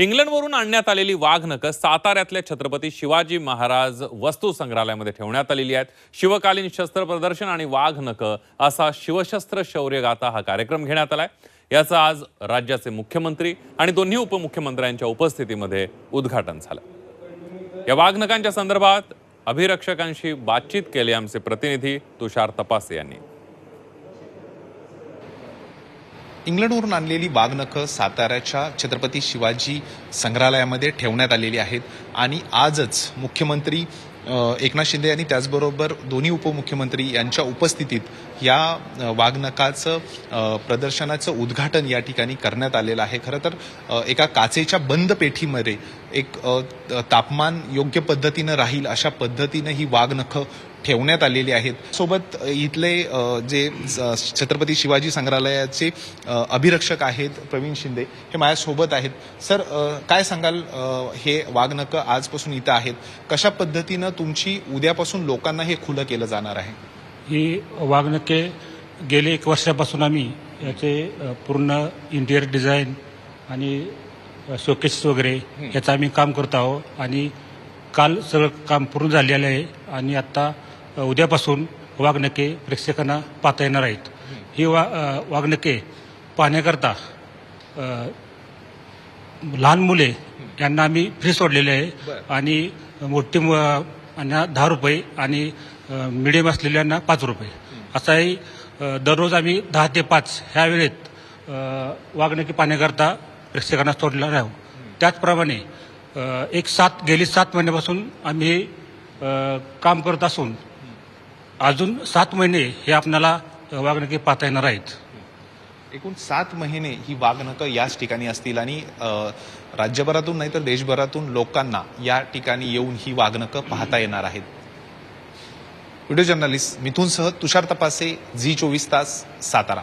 इंग्लंडवरून आणण्यात आलेली वाघनकं साताऱ्यातल्या छत्रपती शिवाजी महाराज वस्तू संग्रहालयामध्ये ठेवण्यात आलेली आहेत. शिवकालीन शस्त्र प्रदर्शन आणि वाघनकं असा शिवशस्त्र शौर्यगाथा हा कार्यक्रम घेण्यात आलाय. याचं आज राज्याचे मुख्यमंत्री आणि दोन्ही उपमुख्यमंत्र्यांच्या उपस्थितीमध्ये उद्घाटन झालं. या वाघनकांच्या संदर्भात अभिरक्षकांशी बातचीत केली आमचे प्रतिनिधी तुषार तपासे यांनी. इंग्लंडवरून आणलेली वाघनखं साताऱ्याच्या छत्रपती शिवाजी संग्रहालयामध्ये ठेवण्यात आलेली आहेत. आणि आजच मुख्यमंत्री एकनाथ शिंदे आणि त्याचबरोबर दोन्ही उपमुख्यमंत्री यांच्या उपस्थितीत या वाघनकाचं प्रदर्शनाचं उद्घाटन या ठिकाणी करण्यात आलेलं आहे. खरं तर एका काचेच्या बंद पेठीमध्ये एक तापमान योग्य पद्धतीनं राहील अशा पद्धतीनं ही वाघनखं ठेवण्यात आलेली आहेत. सोबत इथले जे छत्रपती शिवाजी संग्रहालयाचे अभिरक्षक आहेत प्रवीण शिंदे हे माझ्यासोबत आहेत. सर काय सांगाल हे वाघनखं आजपासून इथं आहेत? कशा पद्धतीनं तुमची उद्यापासून लोकांना हे खुलं केलं जाणार आहे? ही वाघनके गेले एक वर्षापासून आम्ही याचे पूर्ण इंटिरियर डिझाईन आणि शोकेस वगैरे याचं आम्ही काम करत आहोत. आणि काल सगळं काम पूर्ण झालेलं आहे आणि आत्ता अ, उद्यापासून वाघनके प्रेक्षकांना पाहता येणार आहेत. ही वा वाघनके पाहण्याकरता लहान मुले यांना आम्ही फ्री सोडलेले आहे. आणि मोठी आणि दहा रुपये आणि मिडियम असलेल्यांना पाच रुपये. असाही दररोज आम्ही दहा ते पाच ह्या वेळेत अ, वागणुकी पाहण्याकरता प्रेक्षकांना सोडलेला राहू. त्याचप्रमाणे एक सात गेली सात महिन्यापासून आम्ही काम करत असून अजून सात महिने हे आपल्याला वागणुकी पाहता येणार आहेत. एकूण सात महिने ही वाघनखं याच ठिकाणी असतील आणि राज्यभरातून नाही तर देशभरातून लोकांना या ठिकाणी येऊन ही वाघनखं पाहता येणार आहेत. व्हिडिओ जर्नलिस्ट मिथूनसह तुषार तपासे झी चोवीस तास सातारा.